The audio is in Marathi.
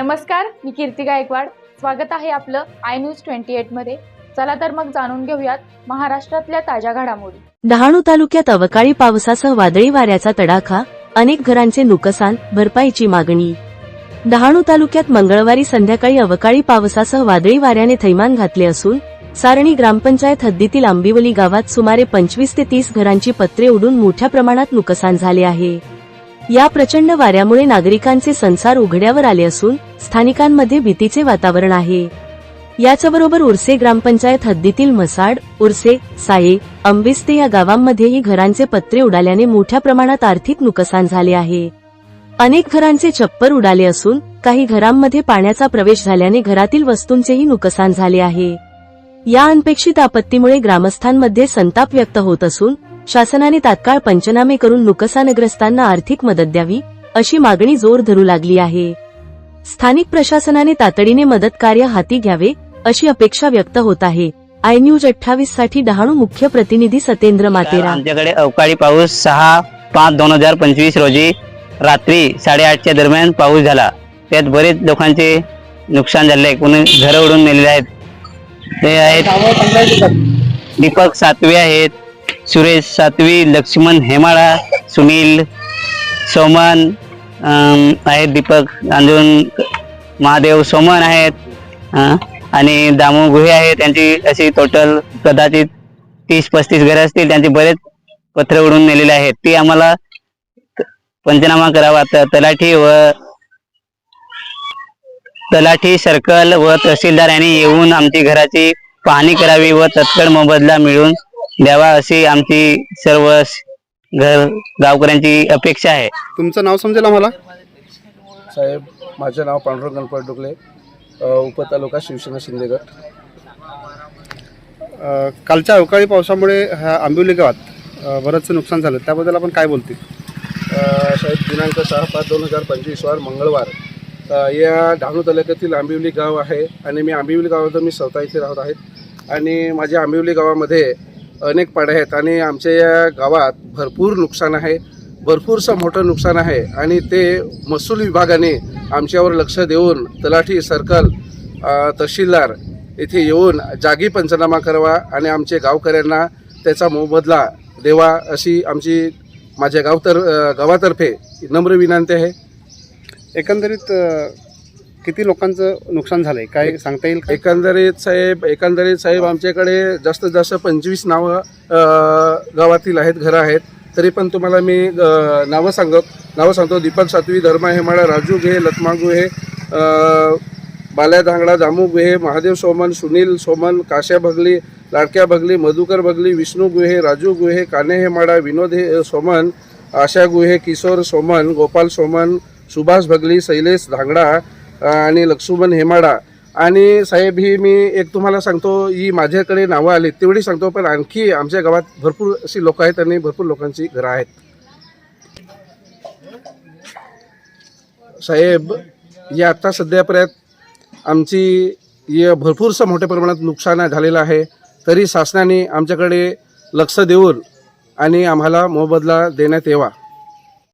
नमस्कार मी कीर्ती गायकवाड. स्वागत आहे आपलं आय न्यूज ट्वेंटी एटमध्ये चला तर मग जाणून घेऊयात महाराष्ट्रातल्या ताज्या घडामोडी. डहाणू तालुक्यात अवकाळी पावसासह वादळी वाऱ्याचा तडाखा अनेक घरांचे नुकसान भरपाईची मागणी. डहाणू तालुक्यात मंगळवारी संध्याकाळी अवकाळी पावसासह वादळी वाऱ्याने थैमान घातले असून सारणी ग्रामपंचायत हद्दीतील आंबिवली गावात सुमारे पंचवीस ते तीस घरांची पत्रे उडून मोठ्या प्रमाणात नुकसान झाले आहे. या प्रचंड वाऱ्यामुळे नागरिकांचे संसार उघड्यावर आले असून स्थानिकांमध्ये भीतीचे वातावरण आहे. याचबरोबर उर्से ग्रामपंचायत हद्दीतील मसाड उर्से साये अंबिस्ते या गावांमध्येही घरांचे पत्रे उडाल्याने मोठ्या प्रमाणात आर्थिक नुकसान झाले आहे. अनेक घरांचे छप्पर उडाले असून काही घरांमध्ये पाण्याचा प्रवेश झाल्याने घरातील वस्तूंचेही नुकसान झाले आहे. या अनपेक्षित आपत्तीमुळे ग्रामस्थांमध्ये संताप व्यक्त होत असून शासनाने तात्काळ पंचनामे करून नुकसानग्रस्तांना आर्थिक मदत द्यावी अशी मागणी जोर धरू लागली आहे. स्थानिक प्रशासनाने तातडीने मदत कार्य हाती घ्यावे अशी अपेक्षा व्यक्त होत आहे. आय न्यूज अठ्ठावीससाठी डहाणू मुख्य प्रतिनिधी सतेंद्र मातेरा. आमच्याकडे अवकाळी पाऊस सहा पाच दोन हजार पंचवीस रोजी रात्री साडेआठच्या दरम्यान पाऊस झाला. त्यात बरेच लोकांचे नुकसान झाले. कोणी घरं उडून नेलेले आहेत. ते आहेत दीपक सातवे आहेत. सुरेश सातवी लक्ष्मण हेमाळा सुनील सोमन आहेत दीपक अजून महादेव सोमन आहेत आणि दामू गुहे आहेत. त्यांची अशी टोटल कदाचित तीस पस्तीस घरं असतील. त्यांचे बरेच पत्र उडून नेलेले आहेत. ती आम्हाला पंचनामा करावा. तलाठी व तलाठी सर्कल व तहसीलदार यांनी येऊन आमची घराची पाहणी करावी व तत्काळ मोबदला मिळून द्यावा अशी आमची सर्व घर गावकऱ्यांची अपेक्षा आहे. तुमचं नाव समजेल आम्हाला? साहेब माझे नाव पांडुरंग गणपत डुकले उपतालुका शिवसेना शिंदेगड अ, कालच्या अवकाळी पावसामुळे ह्या आंबिवली गावात अ, बरंचसं नुकसान झालं. त्याबद्दल आपण काय बोलतील? अ, साहेब दिनांक सहा पाच दोन हजार पंचवीसवार मंगळवार अ, या डहाणू तालुक्यातील आंबिवली गाव आहे आणि मी आंबिवली गावात मी स्वतः इथे राहत आहेत आणि माझ्या आंबिवली गावामध्ये अनेक पाड्या आहेत आणि आमच्या या गावात भरपूर नुकसान आहे भरपूरसं मोठं नुकसान आहे आणि ते महसूल विभागाने आमच्यावर लक्ष देऊन तलाठी सर्कल तहसीलदार येथे येऊन जागी पंचनामा करावा आणि आमचे गावकऱ्यांना त्याचा मोबदला देवा अशी आमची माझ्या गावतर गावातर्फे नम्र विनंती आहे. एकंदरीत किती लोकांचं नुकसान झालंय? काय सांगता येईल का? एकंदरीत साहेब एकंदरीत साहेब आमच्याकडे जास्तीत जास्त पंचवीस नावं अ, गावातील आहेत घरं आहेत. तरी पण तुम्हाला मी अ, नावं सांगत नावं सांगतो. दीपक सातवी धर्मा हेमाळा राजू गुहे लतमा गुहे अ, बाल्या धांगडा दामू गुहे महादेव सोमन सुनील सोमन काश्या भगली लाडक्या भगली मधुकर भगली विष्णू गुहे राजू गुहे काने हेमाडा विनोद हे सोमन आशा गुहे किशोर सोमन गोपाल सोमन सुभाष भगली शैलेश धांगडा आणि लक्ष्मण हेमाडा. आणि साहेब ही मी एक तुम्हाला सांगतो ही माझ्याकडे नावं आली तेवढी सांगतो पण आणखी आमच्या गावात भरपूर अशी लोक आहेत आणि भरपूर लोकांची घरं आहेत. साहेब या आत्ता सध्यापर्यंत आमची या भरपूरसं मोठ्या प्रमाणात नुकसान झालेलं आहे. तरी शासनाने आमच्याकडे लक्ष देऊन आणि आम्हाला मोबदला देण्यात यावा.